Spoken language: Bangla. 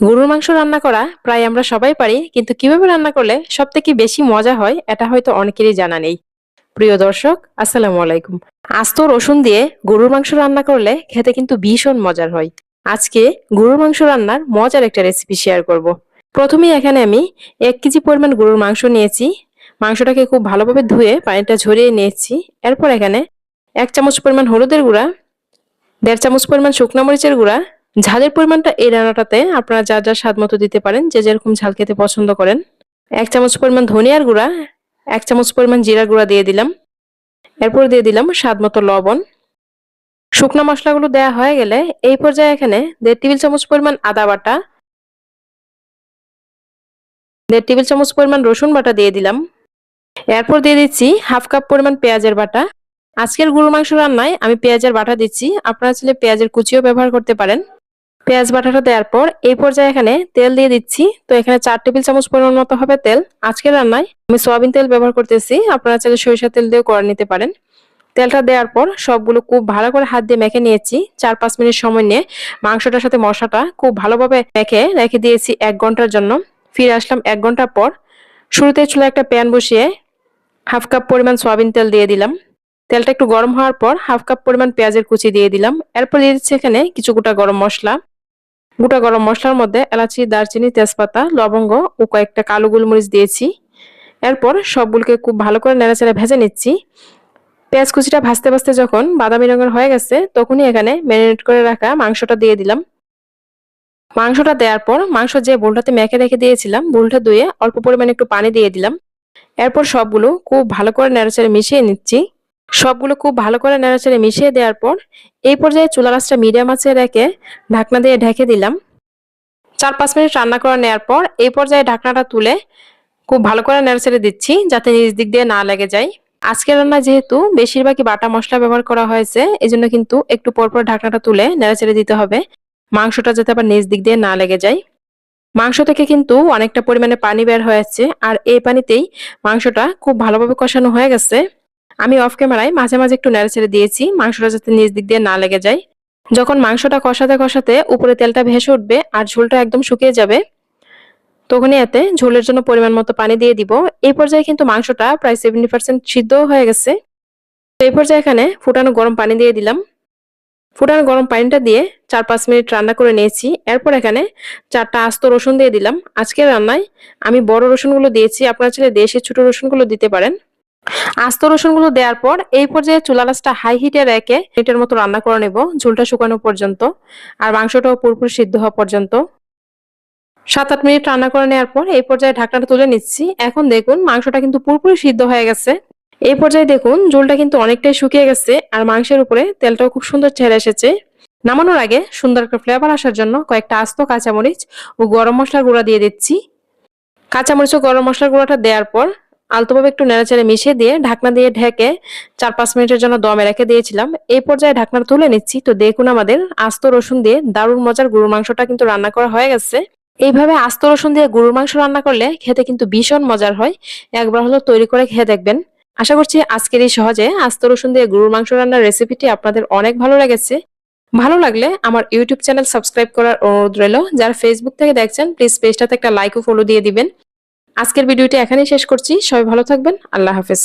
গরুর মাংস রান্না করা প্রায় আমরা সবাই পারি, কিন্তু কীভাবে রান্না করলে সব থেকে বেশি মজা হয় এটা হয়তো অনেকেরই জানা নেই। প্রিয় দর্শক, আসসালামু আলাইকুম। আস্ত রসুন দিয়ে গরুর মাংস রান্না করলে খেতে কিন্তু ভীষণ মজার হয়। আজকে গরুর মাংস রান্নার মজার একটা রেসিপি শেয়ার করব। প্রথমেই এখানে আমি এক কেজি পরিমাণ গরুর মাংস নিয়েছি। মাংসটাকে খুব ভালোভাবে ধুয়ে পানিটা ঝরিয়ে নিয়েছি। এরপর এখানে এক চামচ পরিমাণ হলুদের গুঁড়া, দেড় চামচ পরিমাণ শুকনো মরিচের গুঁড়া ঝালের পরিমাণটা এই রান্নাটাতে আপনারা যা যা স্বাদ মতো দিতে পারেন, যে যেরকম ঝাল খেতে পছন্দ করেন। এক চামচ পরিমাণ ধনিয়ার গুঁড়া, এক চামচ পরিমাণ জিরা গুঁড়া দিয়ে দিলাম। এরপর দিয়ে দিলাম স্বাদ মতো লবণ। শুকনো মশলাগুলো দেওয়া হয়ে গেলে এই পর্যায়ে এখানে দেড় টেবিল চামচ পরিমাণ আদা বাটা, দেড় টেবিল চামচ পরিমাণ রসুন বাটা দিয়ে দিলাম। এরপর দিয়ে দিচ্ছি হাফ কাপ পরিমাণ পেঁয়াজের বাটা। আজকের গরু মাংস রান্নায় আমি পেঁয়াজের বাটা দিচ্ছি, আপনারা চাইলে পেঁয়াজের কুচিও ব্যবহার করতে পারেন। পেঁয়াজ বাটাটা দেওয়ার পর এই পর্যায়ে এখানে তেল দিয়ে দিচ্ছি। তো এখানে চার টেবিল চামচ পরিমাণ মতো হবে তেল। আজকের রান্নায় আমি সয়াবিন তেল ব্যবহার করতেছি। আপনারা চাইলে সরিষা তেল দিয়েও করে নিতে পারেন। তেলটা দেওয়ার পর সবগুলো খুব ভালো করে হাত দিয়ে মেখে নিয়েছি। চার পাঁচ মিনিট সময় নিয়ে মাংসটার সাথে মশলাটা খুব ভালোভাবে মেখে রেখে দিয়েছি এক ঘণ্টার জন্য। ফিরে আসলাম এক ঘণ্টা পর। শুরুতে চুলা একটা প্যান বসিয়ে হাফ কাপ পরিমাণ সয়াবিন তেল দিয়ে দিলাম। তেলটা একটু গরম হওয়ার পর হাফ কাপ পরিমাণ পেঁয়াজের কুচি দিয়ে দিলাম। এরপর দিয়ে দিচ্ছি এখানে কিছু গোটা গরম মশলা। গোটা গরম মশলার মধ্যে এলাচি, দারচিনি, তেজপাতা, লবঙ্গ ও কয়েকটা কালো গোলমরিচ দিয়েছি। এরপর সবগুলোকে খুব ভালো করে নেড়াচেড়ে ভেজে নিচ্ছি। পেঁয়াজ কুচিটা ভাজতে ভাজতে যখন বাদামি রঙের হয়ে গেছে, তখনই এখানে ম্যারিনেট করে রাখা মাংসটা দিয়ে দিলাম। মাংসটা দেওয়ার পর মাংস যে বোলটাতে মেখে রেখে দিয়েছিলাম, বোলটা ধুয়ে অল্প পরিমাণে একটু পানি দিয়ে দিলাম। এরপর সবগুলো খুব ভালো করে নেড়াচেড়ে মিশিয়ে নিচ্ছি। সবগুলো খুব ভালো করে নেড়াচেড়ে মিশিয়ে দেওয়ার পর এই পর্যায়ে চুলা গাছটা মিডিয়াম আছে রেখে ঢাকনা দিয়ে ঢেকে দিলাম। চার পাঁচ মিনিট রান্না করে নেওয়ার পর এই পর্যায়ে ঢাকনাটা তুলে খুব ভালো করে নেড়াচেড়ে দিচ্ছি যাতে নিজ দিক দিয়ে না লেগে যায়। আজকের রান্না যেহেতু বেশিরভাগই বাটা মশলা ব্যবহার করা হয়েছে, এজন্য কিন্তু একটু পরপর ঢাকনাটা তুলে নেড়াচেড়ে দিতে হবে। মাংসটা যাতে আবার নিজ দিক দিয়ে না লেগে যায়। মাংস থেকে কিন্তু অনেকটা পরিমাণে পানি বের হয়েছে, আর এই পানিতেই মাংসটা খুব ভালোভাবে কষানো হয়ে গেছে। আমি অফ ক্যামেরায় মাঝে মাঝে একটু নেড়ে ছেড়ে দিয়েছি, মাংসটা যাতে নিজ দিক দিয়ে না লেগে যায়। যখন মাংসটা কষাতে কষাতে উপরে তেলটা ভেসে উঠবে আর ঝোলটা একদম শুকিয়ে যাবে, তখনই এতে ঝোলের জন্য পরিমাণ মতো পানি দিয়ে দিব। এই পর্যায়ে কিন্তু মাংসটা প্রায় সেভেন্টি পার্সেন্ট সিদ্ধ হয়ে গেছে। এই পর্যায়ে এখানে ফুটানো গরম পানি দিয়ে দিলাম। ফুটানো গরম পানিটা দিয়ে চার পাঁচ মিনিট রান্না করে নিয়েছি। এরপর এখানে চারটা আস্ত রসুন দিয়ে দিলাম। আজকের রান্নায় আমি বড় রসুনগুলো দিয়েছি। আপনারা চাইলে দেশের ছোট রসুনগুলো দিতে পারেন। আস্ত রসুনগুলো দেওয়ার পর এই পর্যায়ে চুলা রাসটা হাই হিটে রেখে মিনিটের মতো রান্না করে নেব, ঝোলটা শুকানো পর্যন্ত আর মাংসটাও পুরোপুরি সিদ্ধ হওয়া পর্যন্ত। সাত আট মিনিট রান্না করে নেওয়ার পর এই পর্যায়ে ঢাকনাটা তুলে নিচ্ছি। এখন দেখুন মাংসটা কিন্তু পুরোপুরি সিদ্ধ হয়ে গেছে। এই পর্যায়ে দেখুন ঝোলটা কিন্তু অনেকটাই শুকিয়ে গেছে আর মাংসের উপরে তেলটাও খুব সুন্দর ছেড়ে এসেছে। নামানোর আগে সুন্দর একটা ফ্লেভার আসার জন্য কয়েকটা আস্ত কাঁচামরিচ ও গরম মশলার গুঁড়া দিয়ে দিচ্ছি। কাঁচামরিচ ও গরম মশলার গুঁড়াটা দেওয়ার পর আলতোভাবে একটু নেড়াচেড়ে মিশিয়ে দিয়ে ঢাকনা দিয়ে ঢেকে চার পাঁচ মিনিটের জন্য দমে রেখে দিয়েছিলাম। এই পর্যায়ে ঢাকনা তুলে নিচ্ছি। তো দেখুন আমাদের আস্ত রসুন দিয়ে দারুণ মজার গরুর মাংসটা কিন্তু রান্না করা হয়ে গেছে। এইভাবে আস্ত রসুন দিয়ে গরুর মাংস রান্না করলে খেতে কিন্তু ভীষণ মজার হয়। একবার হলো তৈরি করে খেয়ে দেখবেন। আশা করছি আজকের এই সহজে আস্ত রসুন দিয়ে গরুর মাংস রান্নার রেসিপিটি আপনাদের অনেক ভালো লেগেছে। ভালো লাগলে আমার ইউটিউব চ্যানেল সাবস্ক্রাইব করার অনুরোধ রইল। যারা ফেসবুক থেকে দেখছেন প্লিজ পেজটাতে একটা লাইক ও ফলো দিয়ে দিবেন। আজকের ভিডিওটি এখানেই শেষ করছি। সবাই ভালো থাকবেন। আল্লাহ হাফেজ।